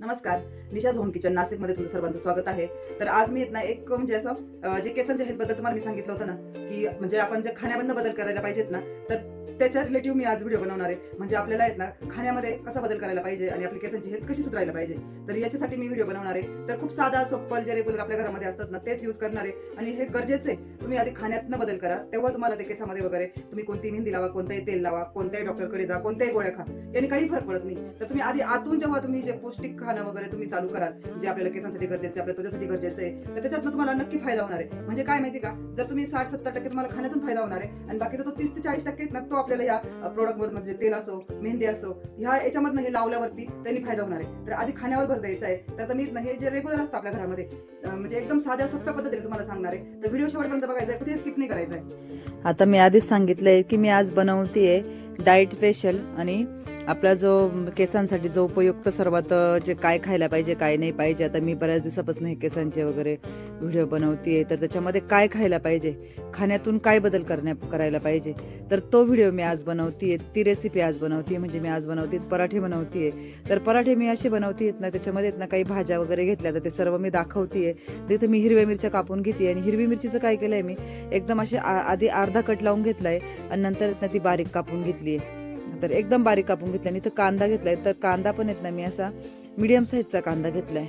नमस्कार निशा zone kitchen नाशिकमध्ये तुमचं सर्वांचं स्वागत आहे. तर आज मी येत ना एक म्हणजे असं जे केसांच्या हेल्थबद्दल तुम्हाला मी सांगितलं होतं ना की म्हणजे आपण जे खाण्यामधनं बदल करायला पाहिजेत ना तर त्याच्या रिलेटिव्ह मी आज व्हिडिओ बनवणार आहे. म्हणजे आपल्याला आहेत ना खाण्यामध्ये कसा बदल करायला पाहिजे आणि आपली केसांची हेल्थ कशी सुधारायला पाहिजे तर याच्यासाठी मी व्हिडिओ बनवणार आहे. तर खूप साधा सोप्पल जे रेग्युलर आपल्या घरामध्ये असतात ना तेच यूज करणार आहे. आणि हे गरजेचं आहे तुम्ही आधी खाण्यातनं बदल करा तेव्हा तुम्हाला ते केसामध्ये वगैरे तुम्ही कोणती मेहंदी लावा कोणताही तेल लावा कोणत्याही डॉक्टरकडे जा कोणत्याही गोळ्या खा याने काही फरक पडत नाही. तर तुम्ही आधी आतून जेव्हा तुम्ही जे पौष्टिक खाणं वगैरे तुम्ही चालू कराल जे आपल्याला केसांसाठी गरजेचं आहे आपल्या तुझ्यासाठी गरजेचं आहे तर त्याच्यातनं तुम्हाला नक्की फायदा होणार आहे. म्हणजे काय माहिती का? जर तुम्ही साठ सत्तर टक्के तुम्हाला खाण्यातून फायदा होणार आहे आणि बाकीचा तो तीस ते चाळीस टक्के आहेत ना तो आपल्याला ह्या प्रोडक्ट वर म्हणजे तेल असो मेहंदी असो ह्या याच्यामधनं हे लावल्यावरती त्यांनी फायदा होणार आहे. तर आधी खाण्यावर भर द्यायचा आहे. तर आता मी हे जे रेग्युलर असतं आपल्या घरामध्ये म्हणजे एकदम साध्या सोप्या पद्धतीने तुम्हाला सांगणार आहे. तर व्हिडिओ शेवटपर्यंत बघायचा आहे. कुठे स्किप नाही करायचा आहे. आता मी आधीच सांगितलंय की मी आज बनवतेय डाएट फेशल आणि आपला जो केसांसाठी जो उपयुक्त सर्वात जे काय खायला पाहिजे काय नाही पाहिजे आता मी बऱ्याच दिवसापासून हे केसांचे वगैरे व्हिडिओ बनवतेय तर त्याच्यामध्ये काय खायला पाहिजे खाण्यातून काय बदल करण्या करायला पाहिजे तर तो व्हिडिओ मी आज बनवतेय ती रेसिपी आज बनवतेय म्हणजे मी आज बनवते पराठे बनवतेय. तर पराठे मी असे बनवतेय ना त्याच्यामध्ये ना काही भाज्या वगैरे घेतल्या तर ते सर्व मी दाखवतेय. तिथे मी हिरव्या मिरच्या कापून घेते आणि हिरवी मिरचीचं काय केलंय मी एकदम असे आ- आधी अर्धा कट लावून घेतलाय आणि नंतर ती बारीक कापून घेतली आहे तर एकदम बारीक कापून घेतला. आणि इथं कांदा घेतलाय. तर कांदा पण येत ना मी असा मीडियम साईजचा कांदा घेतलाय.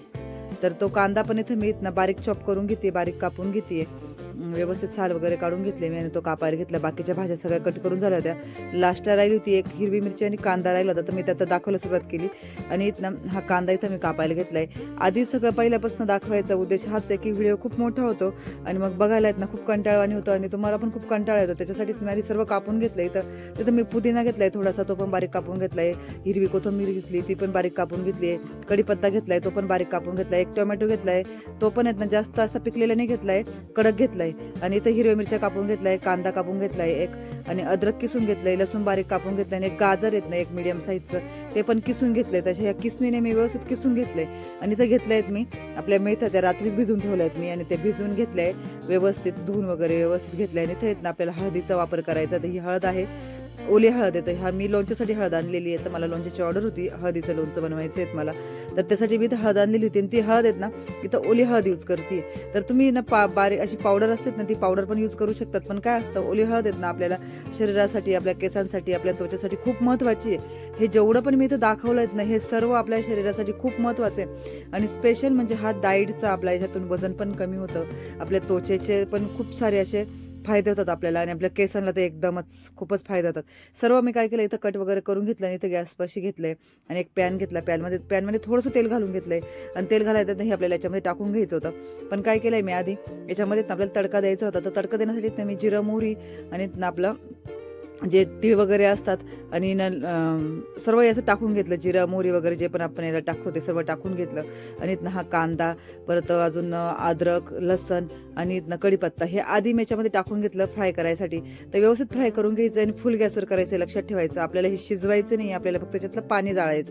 तर तो कांदा पण इथं मी इथं बारीक चॉप करून घेते. बारीक कापून घेते. व्यवस्थित साल वगैरे काढून घेतले मी आणि तो कापायला घेतला बाकीच्या भाज्या सगळ्या कट करून झाल्या होत्या. लास्टला राहिली होती एक हिरवी मिरची आणि कांदा राहिला होता तर मी त्यात दाखवायला सुरुवात केली. आणि इथनं हा कांदा इथं मी कापायला घेतलाय. आधी सगळं पहिल्यापासून दाखवायचा उद्देश हाच आहे की व्हिडिओ खूप मोठा होतो आणि मग बघायला येत ना खूप कंटाळवाणी होतो आणि तुम्हाला पण खूप कंटाळा येतो. त्याच्यासाठी मी आधी सर्व कापून घेतलं इथं तिथं मी पुदिना घेतलाय थोडासा तो पण बारीक कापून घेतलाय. हिरवी कोथिंबीर घेतली ती पण बारीक कापून घेतली आहे. कढीपत्ता घेतलाय तो पण बारीक कापून घेतलाय. एक टोमॅटो घेतलाय तो पण येत ना जास्त असा पिकलेला नाही घेतलाय कडक घेतलाय. आणि इथं हिरव्या मिरच्या कापून घेतलाय कांदा कापून घेतलाय एक आणि अद्रक किसून घेतलंय लसूण बारीक कापून घेतलंय आणि एक गाजर येत नाही एक मिडियम साईजचं ते पण किसून घेतलंय तशा ह्या किसणीने मी व्यवस्थित किसून घेतलंय. आणि इथं घेतलंयत मी आपल्या मेथ्या त्या रात्रीच भिजून ठेवल्या आहेत मी आणि ते भिजून घेतलंय व्यवस्थित धुवून वगैरे व्यवस्थित घेतलंय आणि इथे आहेत ना आपल्याला हळदीचा वापर करायचा तर ही हळद आहे. ओली हळद येते हा मी लोणच्यासाठी हळद आणलेली आहे. तर मला लोणच्याची ऑर्डर होती. हळदीचं लोणचं बनवायचं आहेत मला. तर त्यासाठी मी हळद आणलेली होती. आणि ती हळद आहेत ना इथं ओली हळद यूज करते. तर तुम्ही ना पा बारीक अशी पावडर असते ना ती पावडर पण यूज करू शकतात. पण काय असतं ओली हळद आहेत ना आपल्याला शरीरासाठी आपल्या केसांसाठी आपल्या त्वचेसाठी खूप महत्वाची आहे. हे जेवढं पण मी इथं दाखवलं आहेत ना हे सर्व आपल्या शरीरासाठी खूप महत्वाचं आहे. आणि स्पेशल म्हणजे हा डाईटचा आपल्या याच्यातून वजन पण कमी होतं. आपल्या त्वचेचे पण खूप सारे असे फायदे होतात आपल्याला आणि आपल्या केसांना ते एकदमच खूपच फायदे होतात. सर्व मी काय केलं इथं कट वगैरे करून घेतलं आणि इथं गॅसपाशी घेतले आणि एक पॅन घेतला. पॅनमध्ये पॅनमध्ये थोडंसं तेल घालून घेतलंय आणि तेल घालायचं नाही आपल्याला याच्यामध्ये टाकून घ्यायचं होतं. पण काय केलंय मी आधी याच्यामध्ये ना आपल्याला तडका द्यायचा होता. तर तडका देण्यासाठी मी जिरं मोहरी आणि आपलं जे तीळ वगैरे असतात आणि न सर्व याचं टाकून घेतलं जिरं मोहरी वगैरे जे पण आपण याला टाकतो ते सर्व टाकून घेतलं. आणि इथनं हा कांदा परत अजून अद्रक लसण आणि इथनं कढीपत्ता हे आधी मी याच्यामध्ये टाकून घेतलं फ्राय करायसाठी. तर व्यवस्थित फ्राय करून घ्यायचं आणि फुल गॅसवर करायचं लक्षात ठेवायचं. आपल्याला हे शिजवायचं नाही आपल्याला फक्त त्याच्यातलं पाणी जाळायचं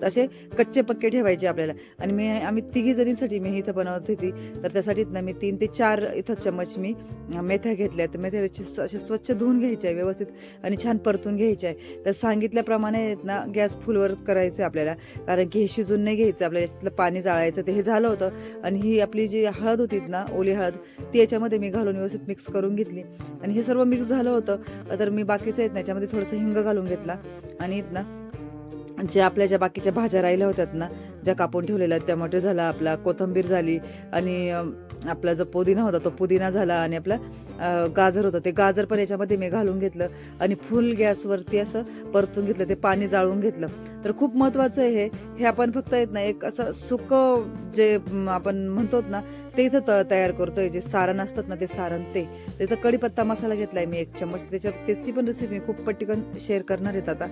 तर असे कच्चे पक्के ठेवायचे आपल्याला. आणि मी आम्ही तिघी जणींसाठी मी इथं बनवत होती. तर त्यासाठी इथनं मी तीन ते चार इथं चम्मच मी मेथ्या घेतल्या. तर मेथ्या असे स्वच्छ धुवून घ्यायच्या व्यवस्थित. आणि छान परतून घ्यायचे आहे. तर सांगितल्याप्रमाणे ना गॅस फुलवर करायचं आपल्याला. कारण की हे शिजून नाही घ्यायचं आपल्याला याच्यातलं पाणी जाळायचं ते हे झालं होतं. आणि ही आपली जी हळद होती ना ओली हळद ती याच्यामध्ये मी घालून व्यवस्थित मिक्स करून घेतली. आणि हे सर्व मिक्स झालं होतं. तर मी बाकीचं आहेत ना याच्यामध्ये थोडंसं हिंग घालून घेतला. आणि ना जे आपल्या ज्या बाकीच्या भाज्या राहिल्या होत्यात ना ज्या कापून ठेवलेल्या टोमॅटो झाला आपला कोथंबीर झाली आणि आपला जो पुदिना होता तो पुदिना झाला आणि आपला गाजर होतं. ते गाजर पण याच्यामध्ये मी घालून घेतलं आणि फुल गॅसवरती असं परतून घेतलं ते पाणी जाळून घेतलं. तर खूप महत्वाचं आहे हे. हे आपण फक्त येत ना एक असं सुक जे आपण म्हणतो ना ते इथं त- तयार करतोय. जे सारण असतात ना ते सारण ते. तिथं कढीपत्ता मसाला घेतलाय मी एक चम्मच. त्याच्या त्याची पण रेसिपी मी खूप पटकन शेअर करणार आहेत आता.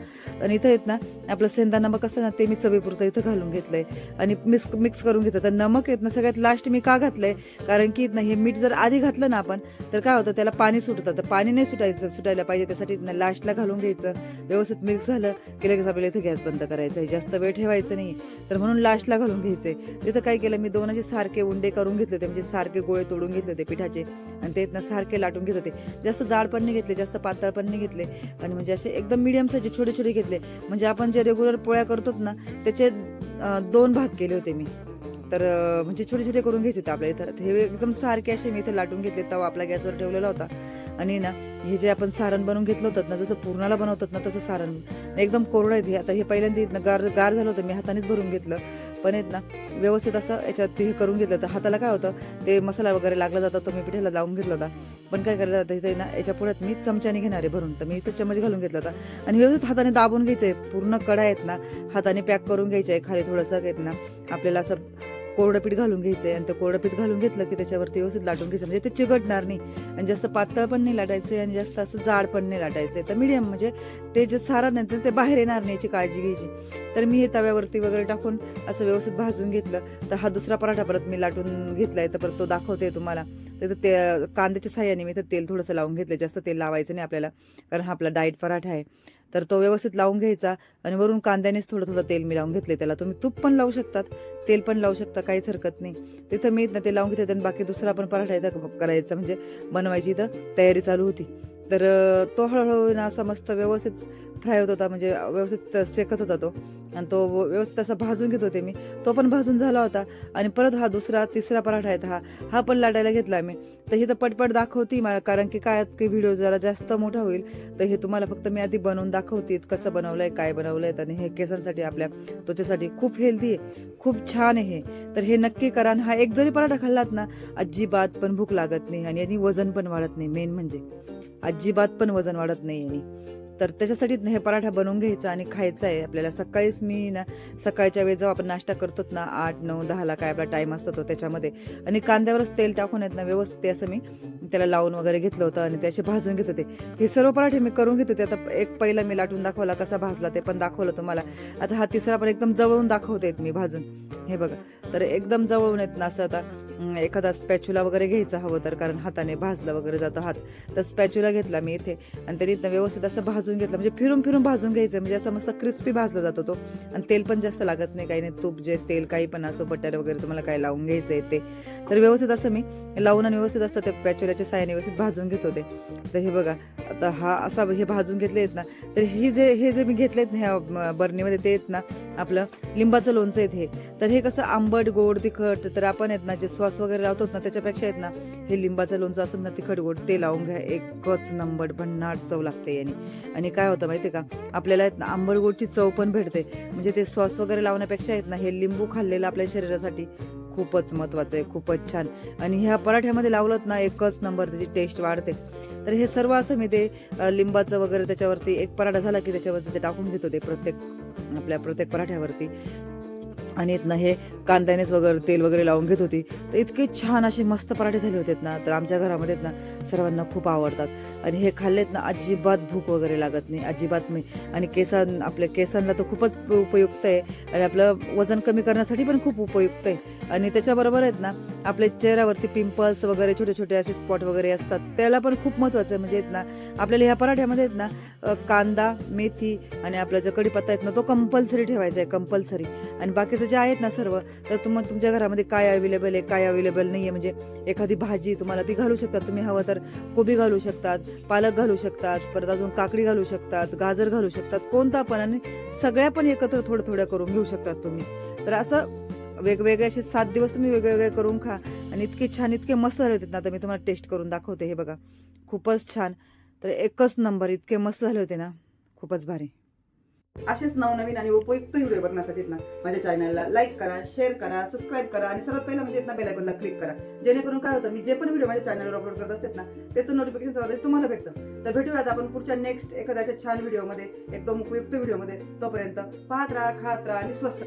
आणि इथं येत ना आपलं सेंदा नमक असतं ना ते मी चवीपुरतं इथं घालून घेतलंय. आणि मिक्स मिक्स करून घेतलं. तर नमक येत ना सगळ्यात लास्ट मी का घातलंय? कारण की ना हे मीठ जर आधी घातलं ना आपण तर काय होतं त्याला पाणी सुटतं. तर पाणी नाही सुटायचं सुटायला पाहिजे. त्यासाठी लास्टला घालून घ्यायचं. व्यवस्थित मिक्स झालं की लगेच आपल्याला इथं गॅस बंद बंद करायचं आहे जास्त वेळ ठेवायचं नाही. तर म्हणून लास्टला घालून घ्यायचे तिथं काय केलं मी दोन असे सारखे उंडे करून घेतले होते. म्हणजे सारखे गोळे तोडून घेतले होते पिठाचे. आणि ते इथनं सारखे लाटून घेत होते. जास्त जाड पण नाही घेतले जास्त पातळ पण नाही घेतले. आणि म्हणजे असे एकदम मिडियम साईजचे छोटे छोटे घेतले. म्हणजे आपण जे रेग्युलर पोळ्या करतोत ना त्याचे दोन भाग केले होते मी. तर म्हणजे छोटे छोटे करून घेत होते आपल्या इथं हे एकदम सारखे असे मी इथे लाटून घेतले. तवा आपल्या गॅसवर ठेवलेला होता. आणि ना हे जे आपण सारण बनवून घेतलं होतं ना जसं पूर्णाला बनवतात ना तसं सारण. एकदम कोरडं आहे हे आता हे पहिल्यांदा ना गार गार झालं होतं मी हातानेच भरून घेतलं. पण आहेत ना व्यवस्थित असं याच्यात हे करून घेतलं तर हाताला काय होतं ते मसाला वगैरे लागला जातो तो मी पिठेला लावून घेतला होता. पण काय करायला जातं इथे ना याच्या पुढ्यात मी चमच्याने घेणार आहे भरून. तर मी इथं चमच घालून घेतला होता. आणि व्यवस्थित हाताने दाबून घ्यायचंय. पूर्ण कडा आहेत ना हाताने पॅक करून घ्यायचं आहे खाली थोडंसं आहेत ना आपल्याला असं कोरडं पीठ घालून घ्यायचंय. आणि ते कोरडं पीठ घालून घेतलं की त्याच्यावरती व्यवस्थित लाटून घ्यायचं. म्हणजे ते चिकटणार नाही. आणि जास्त पातळ पण नाही लाटायचं आणि जास्त असं जाड पण नाही लाटायचे तर मीडियम म्हणजे ते जे सारा नंतर ते बाहेर येणार नाही याची काळजी घ्यायची. तर मी हे तव्यावरती वगैरे टाकून असं व्यवस्थित भाजून घेतलं. तर हा दुसरा पराठा परत मी लाटून घेतलाय. तर परत तो दाखवते तुम्हाला. तर ते कांद्याच्या साह्याने मी तर तेल थोडंसं लावून घेतलं जास्त तेल लावायचं नाही आपल्याला कारण हा आपला डाएट पराठा आहे. तर तो व्यवस्थित लावून घ्यायचा आणि वरून कांद्यानेच थोडं थोडं तेल मी लावून घेतले त्याला. तुम्ही तूप पण लावू शकतात तेल पण लावू शकता काहीच हरकत नाही. तिथं मी ना ते लावून घेतले आणि बाकी दुसरा पण पराठा इथं करायचा म्हणजे बनवायची इथं तयारी चालू होती. तर तो हळूहळू ना असा मस्त व्यवस्थित फ्राय होत होता म्हणजे व्यवस्थित शेकत होता तो. आणि तो व्यवस्थित असा भाजून घेत होते मी. तो पण भाजून झाला होता. आणि परत हा दुसरा तिसरा पराठा आहे हा हा पण लाटायला घेतला मी. तर हे तर पटपट दाखवती मला कारण की काय की व्हिडिओ जरा जास्त मोठा होईल. तर हे तुम्हाला फक्त मी आधी बनवून दाखवते कसं बनवलंय काय बनवलंय आणि हे केसांसाठी आपल्या त्वचेसाठी खूप हेल्दी आहे. खूप छान आहे हे. तर हे नक्की करा. हा एक जरी पराठा खाल्लात ना अजिबात पण भूक लागत नाही आणि वजन पण वाढत नाही मेन म्हणजे. अजिबात पण वजन वाढत नाही यांनी तर त्याच्यासाठी हे पराठा बनवून घ्यायचा आणि खायचा आहे. आपल्याला सकाळीच मी ना सकाळच्या वेळेस जेव्हा आपण नाश्ता करतो ना आठ नऊ दहाला काय आपला टाईम असतो तो त्याच्यामध्ये आणि कांद्यावरच तेल टाकून येत ना व्यवस्थित असं मी त्याला लावून वगैरे घेतलं होतं आणि त्याचे भाजून घेत होते. हे सर्व पराठे मी करून घेत होते. आता एक पहिला मी लाटून दाखवला कसा भाजला ते पण दाखवलं तुम्हाला. आता हा तिसरा पण एकदम जवळून दाखवते मी भाजून. हे बघा तर एकदम जवळून येत ना असं आता एखादा स्पॅच्युला वगैरे घ्यायचा हवं तर कारण हाताने भाजलं वगैरे जातं हात. तर स्पॅच्युला घेतला मी इथे आणि तरी व्यवस्थित असं भाजून घेतलं म्हणजे फिरून फिरून भाजून घ्यायचं म्हणजे असं मस्त क्रिस्पी भाजला जातो तो. आणि तेल पण जास्त लागत नाही काही नाही तूप जे तेल काही पण असो बटर वगैरे तुम्हाला काय लावून घ्यायचं आहे ते. तर व्यवस्थित असं मी लावून आणि व्यवस्थित असतं ते पॅच्युलाच्या साह्याने व्यवस्थित भाजून घेत होते तर हे बघा आता हा असा हे भाजून घेतले आहेत ना तर हे जे हे जे मी घेतलेत ना ह्या बरणीमध्ये ते आहेत ना आपलं लिंबाचं लोणचं आहेत हे. तर हे कसं आंबट गोड तिखट तर आपण आहेत ना जे श्वास वगैरे लावतो ना त्याच्यापेक्षा आहेत ना हे लिंबाचं लोणचं असं ना तिखट गोड ते लावून घ्या. एकच नंबर भन्नाट चव लागते याने. आणि काय होतं माहिती का आपल्याला आहेत ना आंबट गोडची चव पण भेटते. म्हणजे ते श्वास वगैरे लावण्यापेक्षा आहेत ना हे लिंबू खाल्लेलं आपल्या शरीरासाठी खूपच महत्वाचं आहे खूपच छान. आणि ह्या पराठ्यामध्ये लावलं ना एकच नंबर त्याची टेस्ट वाढते. तर हे सर्व असं मी ते लिंबाचं वगैरे त्याच्यावरती एक पराठा झाला की त्याच्यावरती ते टाकून घेत होते प्रत्येक आपल्या प्रत्येक पराठ्यावरती. आणि इथनं हे कांद्यानेच वगैरे तेल वगैरे लावून घेत होती. तर इतके छान असे मस्त पराठे झाले होते ना तर आमच्या घरामध्ये आहेत ना सर्वांना खूप आवडतात. आणि हे खाल्लेत ना अजिबात भूक वगैरे लागत नाही अजिबात नाही. आणि केसां आपल्या केसांना तर खूपच उपयुक्त आहे. आणि आपलं वजन कमी करण्यासाठी पण खूप उपयुक्त आहे. आणि त्याच्याबरोबर आहेत ना आपल्या चेहऱ्यावरती पिंपल्स वगैरे छोटे छोटे असे स्पॉट वगैरे असतात. त्याला पण खूप महत्वाचं आहे. म्हणजे आहेत ना आपल्याला ह्या पराठ्यामध्ये आहेत ना कांदा मेथी आणि आपला जो कढीपत्ता आहेत ना तो कंपल्सरी ठेवायचा आहे कंपल्सरी आणि बाकीचं जे आहेत ना सर्व तर तुम तुमच्या घरामध्ये काय अवेलेबल आहे काय अवेलेबल नाही आहे म्हणजे एखादी भाजी तुम्हाला ती घालू शकतात तुम्ही हवं तर कोबी घालू शकतात पालक घालू शकतात परत अजून काकडी घालू शकतात गाजर घालू शकतात. कोणता पण आणि सगळ्या पण एकत्र थोड्या थोड्या करून घेऊ शकतात तुम्ही. तर असं वेगवेगळे असे सात दिवस तुम्ही वेगवेगळे करून खा. आणि इतके छान इतके मस्त झाले होते. ना आता मी तुम्हाला टेस्ट करून दाखवते. हे बघा. खूपच छान. तर एकच नंबर इतके मस्त झाले होते ना. खूपच भारी. असेच नवनवीन आणि उपयुक्त व्हिडिओ बघण्यासाठी ना माझ्या चॅनलला लाईक करा शेअर करा सबस्क्राईब करा आणि सर्वात पहिला म्हणजे ना बेल आयकॉनला क्लिक करा. जेणेकरून काय होतं मी जे पण व्हिडिओ माझ्या चॅनलवर अपलोड करत असते ना त्याचं नोटिफिकेशन सर्वात तुम्हाला भेटतं. तर भेटूयात आपण पुढच्या नेक्स्ट एखाद्या छान व्हिडिओमध्ये एकदम उपयुक्त व्हिडिओमध्ये तोपर्यंत पाहत राहा खात राहा आणि स्वस्त